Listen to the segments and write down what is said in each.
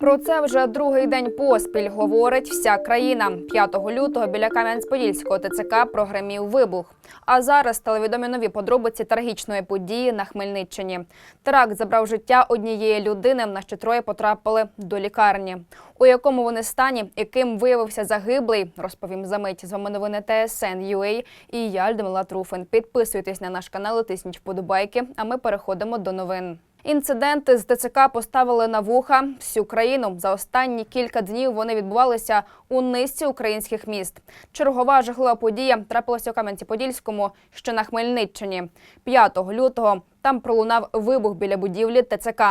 Про це вже другий день поспіль говорить вся країна. 5 лютого біля Кам'янець-Подільського ТЦК прогремів вибух. А зараз стали відомі нові подробиці трагічної події на Хмельниччині. Теракт забрав життя однієї людини, на що троє потрапили до лікарні. У якому вони стані і ким виявився загиблий, розповім за мить. З вами новини ТСН UA і я Людмила Труфин. Підписуйтесь на наш канал, і тисніть вподобайки. А ми переходимо до новин. Інциденти з ТЦК поставили на вуха всю країну. За останні кілька днів вони відбувалися у низці українських міст. Чергова жахлива подія трапилася у Кам'янці-Подільському, що на Хмельниччині. 5 лютого там пролунав вибух біля будівлі ТЦК.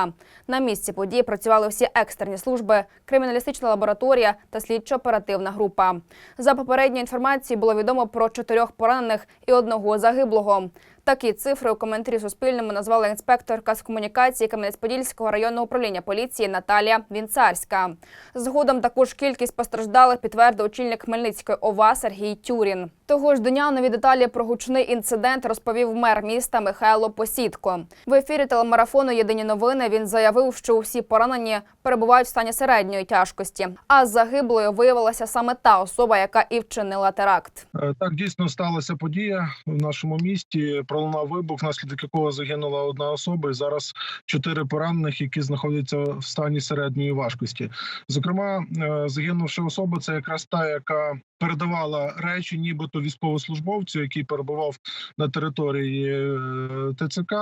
На місці події працювали всі екстерні служби, криміналістична лабораторія та слідчо-оперативна група. За попередньою інформацією було відомо про чотирьох поранених і одного загиблого. Такі цифри у коментарі Суспільному назвала інспекторка з комунікації Кам'янець-Подільського районного управління поліції Наталія Вінцарська. Згодом таку ж кількість постраждалих підтвердив очільник Хмельницької ОВА Сергій Тюрін. Того ж дня нові деталі про гучний інцидент розповів мер міста Михайло Посідко. В ефірі телемарафону Єдині новини він заявив, що усі поранені перебувають в стані середньої тяжкості. А загиблою виявилася саме та особа, яка і вчинила теракт. Е, Так дійсно сталася подія в нашому місті. Пролунав вибух, внаслідок якого загинула одна особа. І зараз чотири поранених, які знаходяться в стані середньої важкості. Зокрема, е, загинувша особа це якраз та, яка передавала речі, нібито військовослужбовцю, який перебував на території е, ТЦК,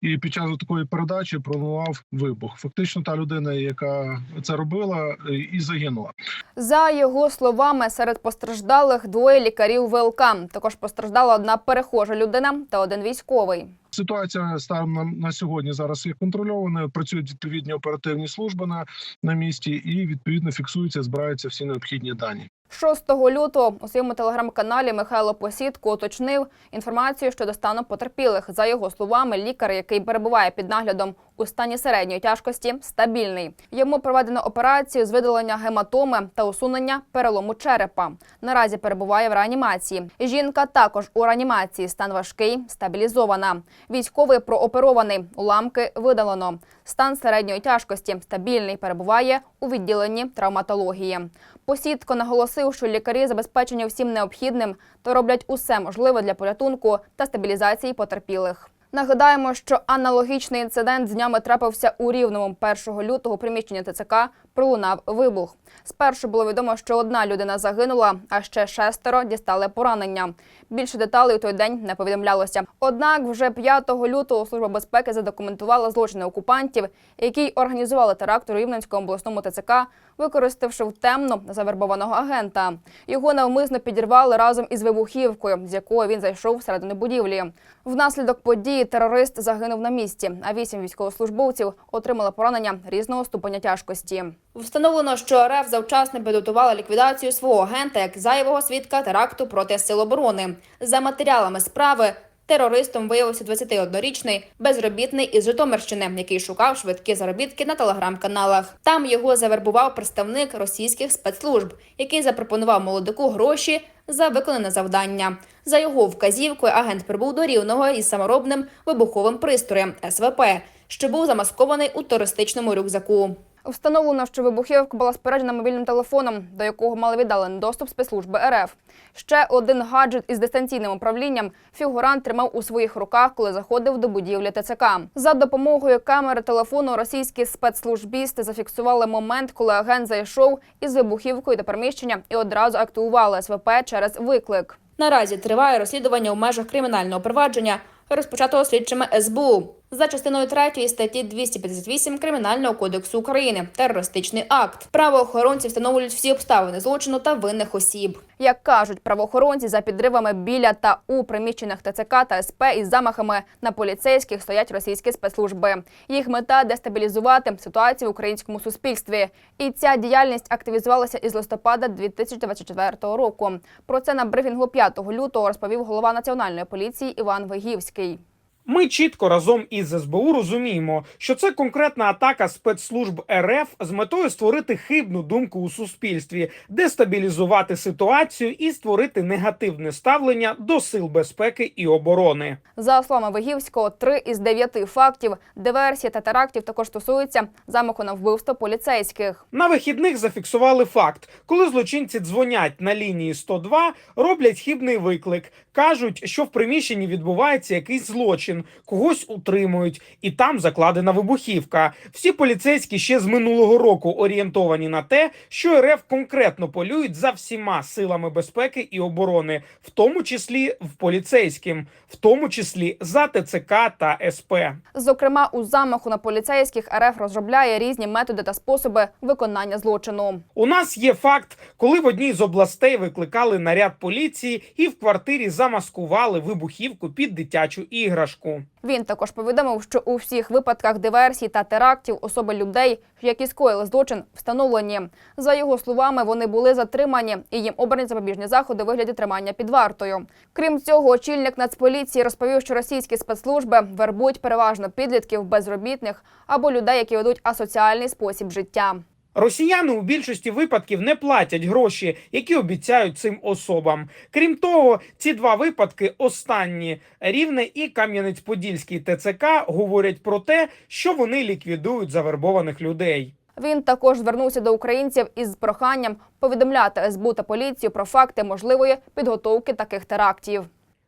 і під час такої передачі пролунав вибух. Фактично, та людина, яка це робила, е, і загинула. За його словами, серед постраждалих двоє лікарів ВЛК. Також постраждала одна перехожа людина та один військовий. Ситуація станом на, на сьогодні зараз є контрольованою. Працюють відповідні оперативні служби на, на місці, і відповідно фіксуються, збираються всі необхідні дані. 6 лютого у своєму телеграм-каналі Михайло Посідко уточнив інформацію щодо стану потерпілих. За його словами, лікар, який перебуває під наглядом у стані середньої тяжкості, стабільний. Йому проведено операцію з видалення гематоми та усунення перелому черепа. Наразі перебуває в реанімації. Жінка також у реанімації. Стан важкий, стабілізована. Військовий прооперований. Уламки видалено. Стан середньої тяжкості стабільний. Перебуває у відділенні травматології. Посідко наголосив, що лікарі забезпечені всім необхідним та роблять усе можливе для порятунку та стабілізації потерпілих. Нагадаємо, що аналогічний інцидент з днями трапився у Рівному 1 лютого. приміщення ТЦК пролунав вибух. Спершу було відомо, що одна людина загинула, а ще шестеро дістали поранення. Більше деталей у той день не повідомлялося. Однак, вже 5 лютого служба безпеки задокументувала злочини окупантів, які організували теракт у Рівненському обласному ТЦК, використавши темно завербованого агента. Його навмисно підірвали разом із вибухівкою, з якою він зайшов всередину будівлі. Внаслідок події терорист загинув на місці, а вісім військовослужбовців отримали поранення різного ступеня тяжкості. Встановлено, що РФ завчасно підготувала ліквідацію свого агента як зайвого свідка теракту проти сил оборони. За матеріалами справи терористом виявився 21-річний безробітний із Житомирщини, який шукав швидкі заробітки на телеграм-каналах. Там його завербував представник російських спецслужб, який запропонував молодику гроші за виконане завдання. За його вказівкою агент прибув до рівного із саморобним вибуховим пристроєм СВП, що був замаскований у туристичному рюкзаку. Встановлено, що вибухівка була споряджена мобільним телефоном, до якого мали віддалений доступ спецслужби РФ. Ще один гаджет із дистанційним управлінням фігурант тримав у своїх руках, коли заходив до будівлі ТЦК. За допомогою камери телефону російські спецслужбісти зафіксували момент, коли агент зайшов із вибухівкою до приміщення і одразу активували СВП через виклик. Наразі триває розслідування у межах кримінального провадження, розпочатого слідчими СБУ. За частиною 3 статті 258 Кримінального кодексу України терористичний акт. Правоохоронці встановлюють всі обставини злочину та винних осіб. Як кажуть правоохоронці, за підривами біля та у приміщеннях ТЦК та СП із замахами на поліцейських стоять російські спецслужби. Їх мета дестабілізувати ситуацію в українському суспільстві. І ця діяльність активізувалася із листопада 2024 року. Про це на брифінгу 5 лютого розповів голова національної поліції Іван Вигівський. Ми чітко разом із СБУ розуміємо, що це конкретна атака спецслужб РФ з метою створити хибну думку у суспільстві, дестабілізувати ситуацію і створити негативне ставлення до сил безпеки і оборони. За словами Вигівського, три із дев'яти фактів диверсії та терактів також стосуються замаху на вбивство поліцейських. На вихідних зафіксували факт, коли злочинці дзвонять на лінії 102, роблять хибний виклик, кажуть, що в приміщенні відбувається якийсь злочин, когось утримують, і там закладена вибухівка. Всі поліцейські ще з минулого року орієнтовані на те, що РФ конкретно полюють за всіма силами безпеки і оборони, в тому числі в поліцейським, в тому числі за ТЦК та СП. Зокрема, у замаху на поліцейських РФ розробляє різні методи та способи виконання злочину. У нас є факт, коли в одній з областей викликали наряд поліції і в квартирі замаскували вибухівку під дитячу іграшку. Він також повідомив, що у всіх випадках диверсій та терактів особи людей, які скоїли злочин, встановлені. За його словами, вони були затримані і їм обрані запобіжні заходи вигляді тримання під вартою. Крім цього, очільник Нацполіції розповів, що російські спецслужби вербують переважно підлітків безробітних або людей, які ведуть асоціальний спосіб життя. Росіяни у більшості випадків не платять гроші, які обіцяють цим особам. Крім того, ці два випадки, останні Рівне і Кам'янець-Подільський ТЦК, говорять про те, що вони ліквідують завербованих людей. Він також звернувся до українців із проханням повідомляти СБУ та поліцію про факти можливої підготовки таких терактів.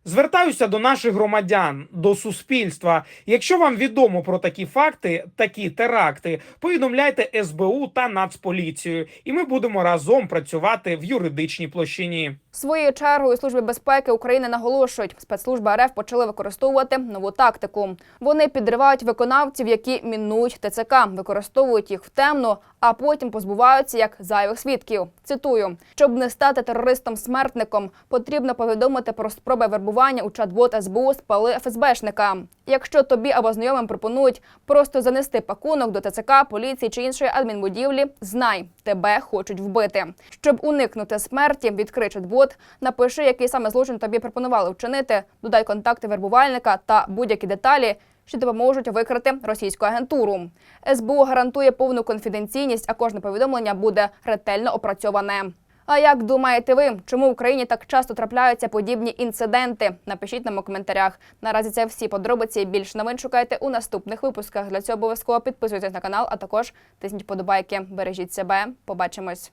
Звертаюся до наших громадян, до суспільства. Якщо вам відомо про такі факти, такі теракти, повідомляйте СБУ та Нацполіцію, і ми будемо разом працювати в юридичній площині. Своєю чергою служби безпеки України наголошують, спецслужби РФ почали використовувати нову тактику. Вони підривають виконавців, які мінують ТЦК, використовують їх в темну, а потім позбуваються як зайвих свідків. Цитую: щоб не стати терористом-смертником, потрібно повідомити про спроби вербування у чат-бот СБУ спали ФСБшника. Якщо тобі або знайомим пропонують просто занести пакунок до ТЦК, поліції чи іншої адмінбудівлі, знай, тебе хочуть вбити. Щоб уникнути смерті, відкрий чат-бот, напиши, який саме злочин тобі пропонували вчинити, додай контакти вербувальника та будь-які деталі, що допоможуть викрити російську агентуру. СБУ гарантує повну конфіденційність, а кожне повідомлення буде ретельно опрацьоване. А як думаєте ви, чому в Україні так часто трапляються подібні інциденти? Напишіть нам у коментарях. Наразі це всі подробиці. Більше новин шукайте у наступних випусках. Для цього обов'язково підписуйтесь на канал, а також тисніть подобайки. Бережіть себе. Побачимось.